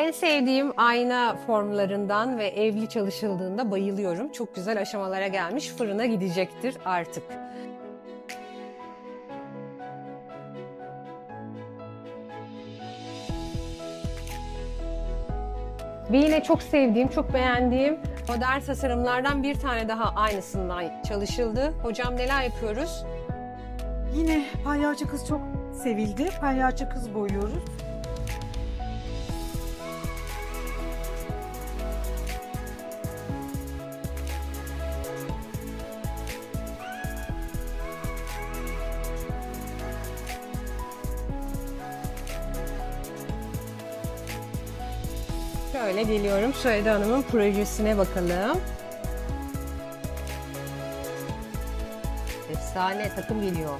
En sevdiğim ayna formlarından ve evli çalışıldığında bayılıyorum. Çok güzel aşamalara gelmiş. Fırına gidecektir artık. Ve yine çok sevdiğim, çok beğendiğim modern tasarımlardan bir tane daha aynısından çalışıldı. Hocam neler yapıyoruz? Yine palyaço kız çok sevildi. Palyaço kız boyuyoruz. Şöyle geliyorum. Söyle Hanım'ın projesine bakalım. Efsane takım geliyor.